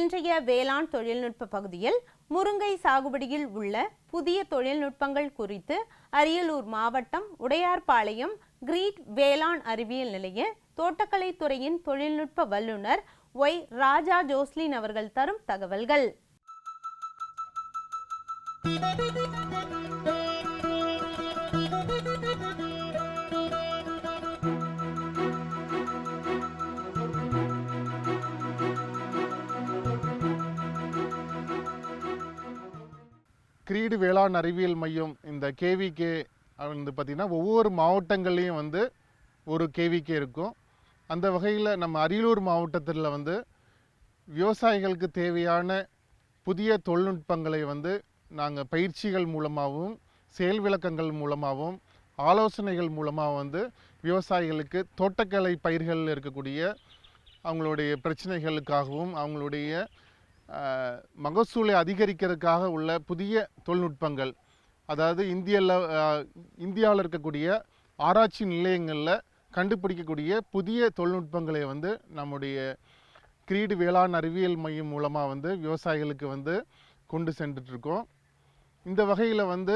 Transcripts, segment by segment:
இன்றைய வேளாண் தொழில்நுட்ப பகுதியில் முருங்கை சாகுபடியில் உள்ள புதிய தொழில்நுட்பங்கள் குறித்து அரியலூர் மாவட்டம் உடையார்பாளையம் கிரீட் வேளாண் அறிவியல் நிலைய தோட்டக்கலை துறையின் தொழில்நுட்ப வல்லுநர் ஒய் ராஜா ஜோஸ்லின் அவர்கள் தரும் தகவல்கள். கிரீடு வேளாண் அறிவியல் மையம் இந்த கேவிகே வந்து பார்த்திங்கன்னா ஒவ்வொரு மாவட்டங்கள்லேயும் வந்து ஒரு கேவிகே இருக்கும். அந்த வகையில் நம்ம அரியலூர் மாவட்டத்தில் வந்து விவசாயிகளுக்கு தேவையான புதிய தொழில்நுட்பங்களை வந்து நாங்கள் பயிற்சிகள் மூலமாகவும் செயல் விளக்கங்கள் மூலமாகவும் ஆலோசனைகள் மூலமாக வந்து விவசாயிகளுக்கு தோட்டக்கலை பயிர்களில் இருக்கக்கூடிய அவங்களுடைய பிரச்சனைகளுக்காகவும் அவங்களுடைய மகசூலை அதிகரிக்கிறதுக்காக உள்ள புதிய தொழில்நுட்பங்கள் அதாவது இந்தியாவில் இந்தியாவில் இருக்கக்கூடிய ஆராய்ச்சி நிலையங்களில் கண்டுபிடிக்கக்கூடிய புதிய தொழில்நுட்பங்களை வந்து நம்முடைய கிரீடு வேளாண் அறிவியல் மையம் மூலமாக வந்து விவசாயிகளுக்கு வந்து கொண்டு சென்றுட்ருக்கோம் இந்த வகையில் வந்து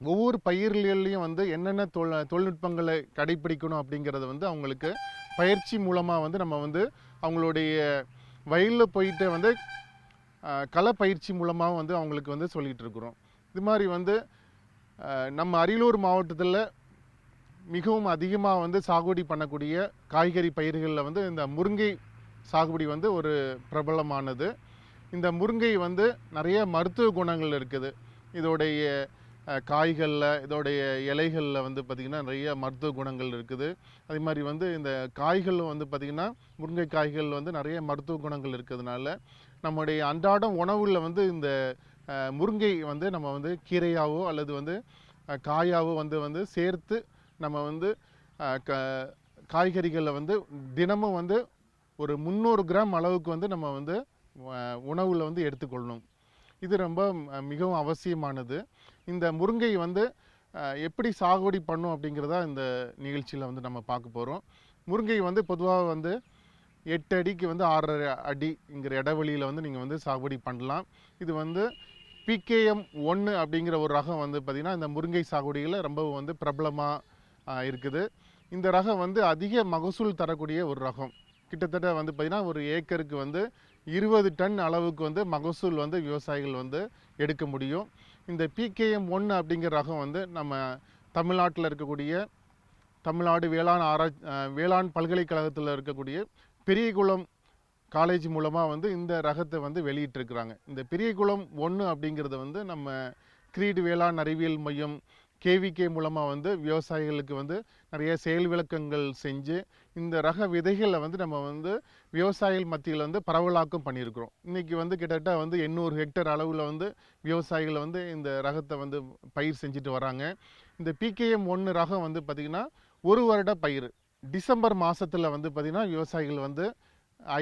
ஒவ்வொரு பயிர்கள்லையும் வந்து என்னென்ன தொழில் தொழில்நுட்பங்களை கடைப்பிடிக்கணும் அப்படிங்கிறத வந்து அவங்களுக்கு பயிற்சி மூலமாக வந்து நம்ம வந்து அவங்களுடைய வயலில் போயிட்டு வந்து அஹ், பயிற்சி மூலமாக வந்து அவங்களுக்கு வந்து சொல்லிகிட்டு இருக்கிறோம். இது மாதிரி வந்து நம்ம அரியலூர் மாவட்டத்தில் மிகவும் அதிகமாக வந்து சாகுபடி பண்ணக்கூடிய காய்கறி பயிர்களில் வந்து இந்த முருங்கை சாகுபடி வந்து ஒரு பிரபலமானது. இந்த முருங்கை வந்து நிறைய மருத்துவ குணங்கள் இருக்குது. இதோடைய காய்களில் இதோடைய இலைகளில் வந்து பார்த்திங்கன்னா நிறைய மருத்துவ குணங்கள் இருக்குது. அதே மாதிரி வந்து இந்த காய்களும் வந்து பார்த்திங்கன்னா முருங்கை காய்கள் வந்து நிறைய மருத்துவ குணங்கள் இருக்கிறதுனால நம்முடைய அன்றாடம் உணவில் வந்து இந்த முருங்கை வந்து நம்ம வந்து கீரையாவோ அல்லது வந்து காயாகவோ காயாவோ வந்து வந்து சேர்த்து நம்ம வந்து க காய்கறிகளை வந்து தினமும் வந்து ஒரு முந்நூறு கிராம் அளவுக்கு வந்து நம்ம வந்து உணவில் வந்து எடுத்துக்கொள்ளணும். இது ரொம்ப மிகவும் அவசியமானது. இந்த முருங்கை வந்து எப்படி சாகுபடி பண்ணும் அப்படிங்கிறதா இந்த நிகழ்ச்சியில் வந்து நம்ம பார்க்க போகிறோம் முருங்கை வந்து பொதுவாக வந்து எட்டு அடிக்கு வந்து ஆறரை அடிங்கிற இடைவெளியில் வந்து நீங்கள் வந்து சாகுபடி பண்ணலாம். இது வந்து பிகேஎம் ஒன்று அப்படிங்கிற ஒரு ரகம் வந்து பார்த்திங்கன்னா இந்த முருங்கை சாகுபடியில் ரொம்ப வந்து பிரபலமாக இருக்குது. இந்த ரகம் வந்து அதிக மகசூல் தரக்கூடிய ஒரு ரகம். கிட்டத்தட்ட வந்து பார்த்திங்கன்னா ஒரு ஏக்கருக்கு வந்து இருபது டன் அளவுக்கு வந்து மகசூல் வந்து விவசாயிகள் வந்து எடுக்க முடியும். இந்த பிகேஎம் ஒன்று அப்படிங்கிற ரகம் வந்து நம்ம தமிழ்நாட்டில் இருக்கக்கூடிய தமிழ்நாடு வேளாண் ஆராய் வேளாண் பல்கலைக்கழகத்தில் இருக்கக்கூடிய பெரியகுளம் காலேஜ் மூலமாக வந்து இந்த ரகத்தை வந்து வெளியிட்டிருக்கிறாங்க. இந்த பெரியகுளம் ஒன்று அப்படிங்கிறத வந்து நம்ம கிரீடு வேளாண் அறிவியல் மையம் கேவிகே மூலமாக வந்து விவசாயிகளுக்கு வந்து நிறைய செயல் விளக்கங்கள் செஞ்சு இந்த ரக விதைகளை வந்து நம்ம வந்து விவசாயிகள் மத்தியில் வந்து பரவலாக்கம் பண்ணியிருக்கிறோம். இன்றைக்கி வந்து கிட்டத்தட்ட வந்து எண்ணூறு ஹெக்டர் அளவில் வந்து விவசாயிகள் வந்து இந்த ரகத்தை வந்து பயிர் செஞ்சுட்டு வராங்க. இந்த பிகேஎம் ஒன்று ரகம் வந்து பார்த்திங்கன்னா ஒரு வருட பயிர். டிசம்பர் மாதத்தில் வந்து பார்த்திங்கன்னா விவசாயிகள் வந்து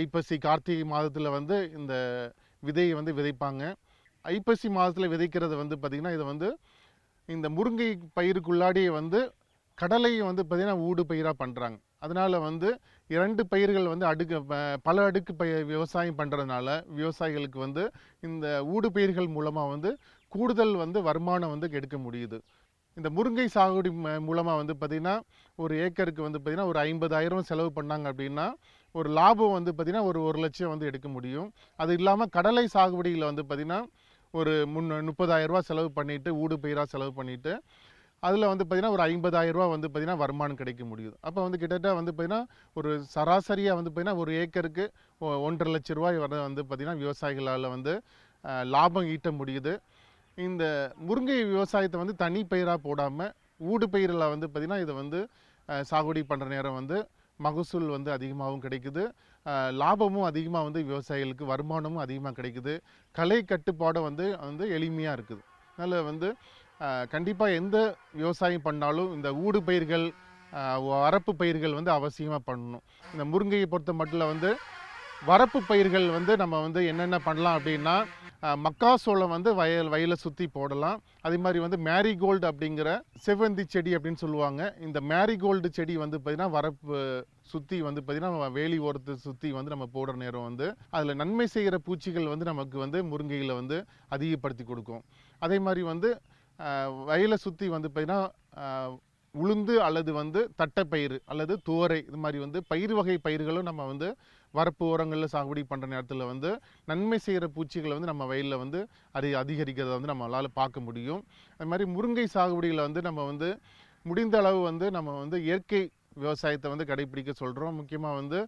ஐப்பசி கார்த்திகை மாதத்தில் வந்து இந்த விதையை வந்து விதைப்பாங்க. ஐப்பசி மாதத்தில் விதைக்கிறது வந்து பார்த்திங்கன்னா இதை வந்து இந்த முருங்கை பயிருக்குள்ளாடியே வந்து கடலையை வந்து பார்த்திங்கன்னா ஊடு பயிராக பண்ணுறாங்க அதனால் வந்து இரண்டு பயிர்கள் வந்து அடுக்கு பல அடுக்கு பய விவசாயம் பண்ணுறதுனால விவசாயிகளுக்கு வந்து இந்த ஊடு பயிர்கள் மூலமாக வந்து கூடுதல் வந்து வருமானம் வந்து எடுக்க முடியுது. இந்த முருங்கை சாகுபடி மூலமாக வந்து பார்த்திங்கன்னா ஒரு ஏக்கருக்கு வந்து பார்த்திங்கன்னா ஒரு ஐம்பதாயிரம் செலவு பண்ணாங்க அப்படின்னா ஒரு லாபம் வந்து பார்த்திங்கன்னா ஒரு ஒரு லட்சம் வந்து எடுக்க முடியும். அது இல்லாமல் கடலை சாகுபடியில் வந்து பார்த்திங்கன்னா ஒரு முன் முப்பதாயிரம் செலவு பண்ணிவிட்டு ஊடு பயிராக செலவு பண்ணிவிட்டு அதில் வந்து பார்த்திங்கன்னா ஒரு ஐம்பதாயிரம் வந்து பார்த்திங்கன்னா வருமானம் கிடைக்க முடியுது. அப்போ வந்து கிட்டத்தட்ட வந்து பார்த்திங்கன்னா ஒரு சராசரியாக வந்து பார்த்திங்கன்னா ஒரு ஏக்கருக்கு ஒ- ஒன்றரை லட்ச ரூபாய் வர வந்து பார்த்திங்கன்னா விவசாயிகளால் வந்து லாபம் ஈட்ட முடியுது. இந்த முருங்கை விவசாயத்தை வந்து தனி பயிராக போடாமல் ஊடு பயிரில் வந்து பார்த்திங்கன்னா இதை வந்து சாகுபடி பண்ணுற நேரம் வந்து மகசூல் வந்து அதிகமாகவும் கிடைக்குது. லாபமும் அதிகமாக வந்து விவசாயிகளுக்கு வருமானமும் அதிகமாக கிடைக்குது. கலை கட்டுப்பாடு வந்து வந்து எளிமையாக இருக்குது. அதனால் வந்து கண்டிப்பாக எந்த விவசாயம் பண்ணாலும் இந்த ஊடு பயிர்கள் வரப்பு பயிர்கள் வந்து அவசியமாக பண்ணணும். இந்த முருங்கையை பொறுத்த மட்டும் வந்து வரப்பு பயிர்கள் வந்து நம்ம வந்து என்னென்ன பண்ணலாம் அப்படின்னா மக்காசோளம் வந்து வயல் வயலை சுற்றி போடலாம். அதே மாதிரி வந்து மேரிகோல்டு அப்படிங்கிற செவ்வந்தி செடி அப்படின்னு சொல்லுவாங்க. இந்த மேரிகோல்டு செடி வந்து பார்த்திங்கன்னா வரப்பு சுற்றி வந்து பார்த்திங்கன்னா வேலி ஓரத்தை சுற்றி வந்து நம்ம போடுற நேரம் வந்து அதில் நன்மை செய்கிற பூச்சிகள் வந்து நமக்கு வந்து முருங்கையில் வந்து அதிகப்படுத்தி கொடுக்கும். அதே மாதிரி வந்து வயலை சுற்றி வந்து பார்த்திங்கன்னா உளுந்து அல்லது வந்து தட்டைப்பயிறு அல்லது துவரை இது மாதிரி வந்து பயிர் வகை பயிர்களும் நம்ம வந்து வரப்பு ஓரங்களில் சாகுபடி பண்ணுற நேரத்தில் வந்து நன்மை செய்கிற பூச்சிகளை வந்து நம்ம வயலில் வந்து அது அதிகரிக்கிறத வந்து நம்மளால் பார்க்க முடியும். அது மாதிரி முருங்கை சாகுபடியில் வந்து நம்ம வந்து முடிந்த அளவு வந்து நம்ம வந்து இயற்கை விவசாயத்தை வந்து கடைபிடிக்க சொல்கிறோம் முக்கியமாக வந்து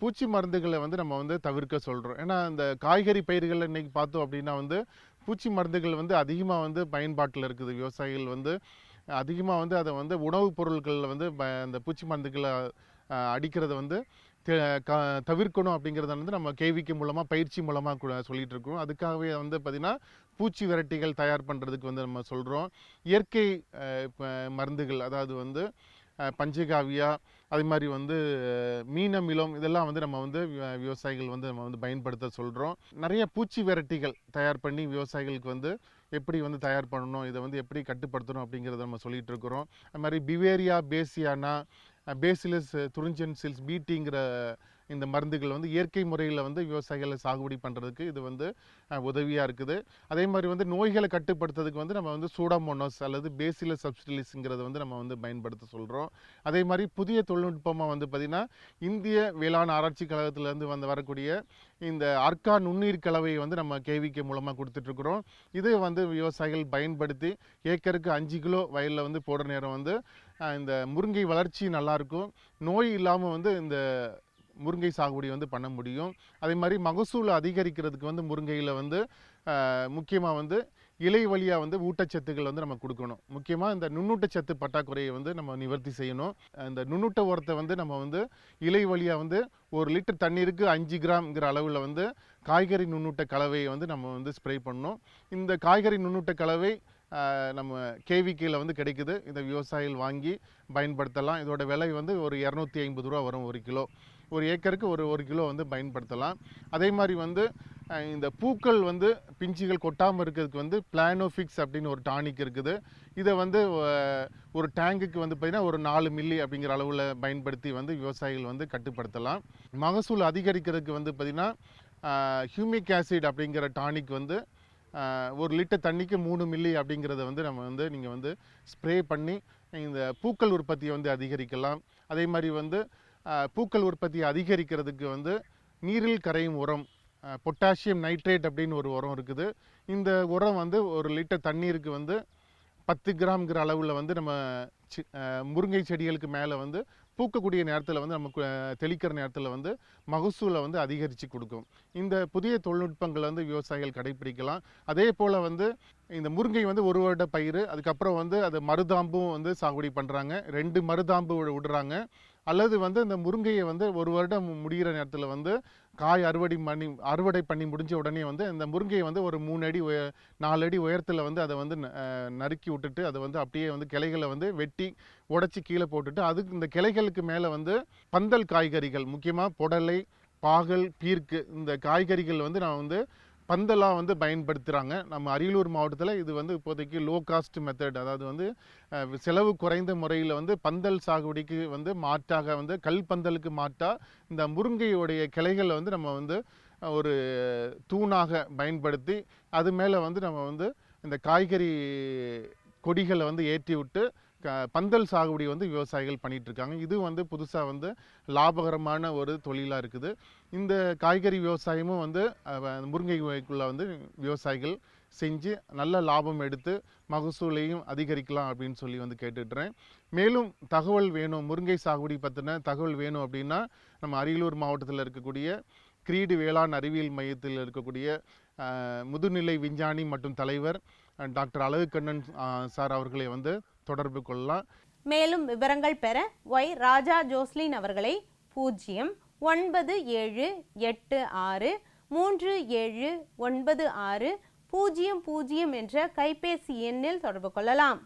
பூச்சி மருந்துகளை வந்து நம்ம வந்து தவிர்க்க சொல்கிறோம் ஏன்னா இந்த காய்கறி பயிர்கள் இன்றைக்கி பார்த்தோம் அப்படின்னா வந்து பூச்சி மருந்துகள் வந்து அதிகமாக வந்து பயன்பாட்டில் இருக்குது. விவசாயிகள் வந்து அதிகமாக வந்து அதை வந்து உணவுப் பொருட்களில் வந்து ப அந்த பூச்சி மருந்துகளை அடிக்கிறத வந்து தவிர்க்கணும் அப்படிங்கிறத வந்து நம்ம கேவிக்கு மூலமாக பயிற்சி மூலமாக சொல்லிட்டு இருக்கோம். அதுக்காகவே வந்து பார்த்திங்கன்னா பூச்சி விரட்டிகள் தயார் பண்ணுறதுக்கு வந்து நம்ம சொல்கிறோம் இயற்கை மருந்துகள் அதாவது வந்து பஞ்சகாவியா அதே மாதிரி வந்து மீன மிலம் இதெல்லாம் வந்து நம்ம வந்து விவசாயிகள் வந்து நம்ம வந்து பயன்படுத்த சொல்கிறோம் நிறைய பூச்சி விரட்டிகள் தயார் பண்ணி விவசாயிகளுக்கு வந்து எப்படி வந்து தயார் பண்ணணும் இதை வந்து எப்படி கட்டுப்படுத்தணும் அப்படிங்கிறத நம்ம சொல்லிகிட்டு இருக்கிறோம். அது மாதிரி பிவேரியா பேசியானா பேசிலஸ் துரிஞ்சன்சில்ஸ் பீட்டிங்கிற இந்த மருந்துகள் வந்து இயற்கை முறையில் வந்து விவசாயிகளை சாகுபடி பண்ணுறதுக்கு இது வந்து உதவியாக இருக்குது. அதே மாதிரி வந்து நோய்களை கட்டுப்படுத்துறதுக்கு வந்து நம்ம வந்து சூடாமோனோஸ் அல்லது பேசில சப்ஸ்டிலிஸ்ங்கிறத வந்து நம்ம வந்து பயன்படுத்த சொல்கிறோம் அதே மாதிரி புதிய தொழில்நுட்பமாக வந்து பார்த்திங்கன்னா இந்திய வேளாண் ஆராய்ச்சி கழகத்திலேருந்து வந்து வரக்கூடிய இந்த அர்க்கா நுண்ணீர் கலவையை வந்து நம்ம கேவிக்கு மூலமாக கொடுத்துட்ருக்குறோம். இதை வந்து விவசாயிகள் பயன்படுத்தி ஏக்கருக்கு அஞ்சு கிலோ வயலில் வந்து போடுற நேரம் வந்து இந்த முருங்கை வளர்ச்சி நல்லாயிருக்கும் நோய் இல்லாமல் வந்து இந்த முருங்கை சாகுபடி வந்து பண்ண முடியும். அதே மாதிரி மகசூல் அதிகரிக்கிறதுக்கு வந்து முருங்கையில் வந்து முக்கியமாக வந்து இலை வழியாக வந்து ஊட்டச்சத்துக்கள் வந்து நம்ம கொடுக்கணும். முக்கியமாக இந்த நுண்ணூட்டச்சத்து பற்றாக்குறையை வந்து நம்ம நிவர்த்தி செய்யணும். இந்த நுண்ணூட்ட உரத்தை வந்து நம்ம வந்து இலை வழியாக வந்து ஒரு லிட்டர் தண்ணீருக்கு அஞ்சு கிராம்ங்கிற அளவில் வந்து காய்கறி நுண்ணூட்ட கலவையை வந்து நம்ம வந்து ஸ்ப்ரே பண்ணணும். இந்த காய்கறி நுண்ணூட்ட கலவை நம்ம கேவிக்கியில் வந்து கிடைக்குது. இதை விவசாயிகள் வாங்கி பயன்படுத்தலாம். இதோட விலை வந்து ஒரு இரநூத்தி ஐம்பது ரூபா வரும் ஒரு கிலோ. ஒரு ஏக்கருக்கு ஒரு ஒரு கிலோ வந்து பயன்படுத்தலாம். அதே மாதிரி வந்து இந்த பூக்கள் வந்து பிஞ்சுகள் கொட்டாமல் இருக்கிறதுக்கு வந்து பிளானோஃபிக்ஸ் அப்படின்னு ஒரு டானிக் இருக்குது. இதை வந்து ஒரு டேங்குக்கு வந்து பார்த்திங்கன்னா ஒரு நாலு மில்லி அப்படிங்கிற அளவில் பயன்படுத்தி வந்து விவசாயிகள் வந்து கட்டுப்படுத்தலாம். மகசூல் அதிகரிக்கிறதுக்கு வந்து பார்த்திங்கன்னா ஹியூமிக் ஆசிட் அப்படிங்கிற டானிக் வந்து ஒரு லிட்டர் தண்ணிக்கு மூணு மில்லி அப்படிங்கிறத வந்து நம்ம வந்து நீங்கள் வந்து ஸ்ப்ரே பண்ணி இந்த பூக்கள் உற்பத்தியை வந்து அதிகரிக்கலாம். அதே மாதிரி வந்து பூக்கள் உற்பத்தியை அதிகரிக்கிறதுக்கு வந்து நீரில் கரையும் உரம் பொட்டாசியம் நைட்ரேட் அப்படின்னு ஒரு உரம் இருக்குது. இந்த உரம் வந்து ஒரு லிட்டர் தண்ணீருக்கு வந்து பத்து கிராம்ங்கிற அளவில் வந்து நம்ம சி- முருங்கை செடிகளுக்கு மேலே வந்து பூக்கக்கூடிய நேரத்தில் வந்து நமக்கு தெளிக்கிற நேரத்தில் வந்து மகசூலை வந்து அதிகரித்து கொடுக்கும். இந்த புதிய தொழில்நுட்பங்களை வந்து விவசாயிகள் கடைபிடிக்கலாம் அதே போல் வந்து இந்த முருங்கை வந்து ஒரு வருட பயிர் அதுக்கப்புறம் வந்து அது மருதாம்பும் வந்து சாகுபடி பண்ணுறாங்க ரெண்டு மருதாம்பு விடுறாங்க. அல்லது வந்து இந்த முருங்கையை வந்து ஒரு வருடம் முடிகிற நேரத்தில் வந்து காய் அறுவடை பண்ணி அறுவடை பண்ணி முடிஞ்ச உடனே வந்து இந்த முருங்கையை வந்து ஒரு மூணு அடி உய நாலு அடி உயரத்தில் வந்து அதை வந்து ந- நறுக்கி விட்டுட்டு அதை வந்து அப்படியே வந்து கிளைகளை வந்து வெட்டி உடைச்சி கீழே போட்டுட்டு அதுக்கு இந்த கிளைகளுக்கு மேலே வந்து பந்தல் காய்கறிகள் முக்கியமாக புடலை பாகல் பீர்க்கு இந்த காய்கறிகள் வந்து நான் வந்து பந்தலாக வந்து பயன்படுத்துகிறாங்க நம்ம அரியலூர் மாவட்டத்தில் இது வந்து இப்போதைக்கு லோ காஸ்ட் மெத்தட் அதாவது வந்து செலவு குறைந்த முறையில் வந்து பந்தல் சாகுபடிக்கு வந்து மாற்றாக வந்து கல் பந்தலுக்கு மாற்றாக இந்த முருங்கையுடைய கிளைகளை வந்து நம்ம வந்து ஒரு தூணாக பயன்படுத்தி அது மேலே வந்து நம்ம வந்து இந்த காய்கறி கொடிகளை வந்து ஏற்றி விட்டு க பந்தல் சாகுபடி வந்து விவசாயிகள் பண்ணிகிட்ருக்காங்க இது வந்து புதுசாக வந்து லாபகரமான ஒரு தொழிலாக இருக்குது. இந்த காய்கறி விவசாயமும் வந்து முருங்கை வகைக்குள்ள வந்து விவசாயிகள் செஞ்சு நல்ல லாபம் எடுத்து மகசூலையும் அதிகரிக்கலாம் அப்படின்னு சொல்லி வந்து கேட்டுட்றேன் மேலும் தகவல் வேணும் முருங்கை சாகுபடி பற்றின தகவல் வேணும் அப்படின்னா நம்ம அரியலூர் மாவட்டத்தில் இருக்கக்கூடிய கிரீடு வேளாண் அறிவியல் மையத்தில் இருக்கக்கூடிய முதுநிலை விஞ்ஞானி மற்றும் தலைவர் டாக்டர் அழகுக்கண்ணன் கண்ணன் சார் அவர்களை வந்து தொடர்பு கொள்ளலாம். மேலும் விவரங்கள் பெற ஒய் ராஜா ஜோஸ்லின் அவர்களை பூஜ்ஜியம் ஒன்பது ஏழு எட்டு ஆறு மூன்று ஏழு ஒன்பது ஆறு பூஜ்ஜியம் பூஜ்ஜியம் என்ற கைபேசி எண்ணில் தொடர்பு கொள்ளலாம்.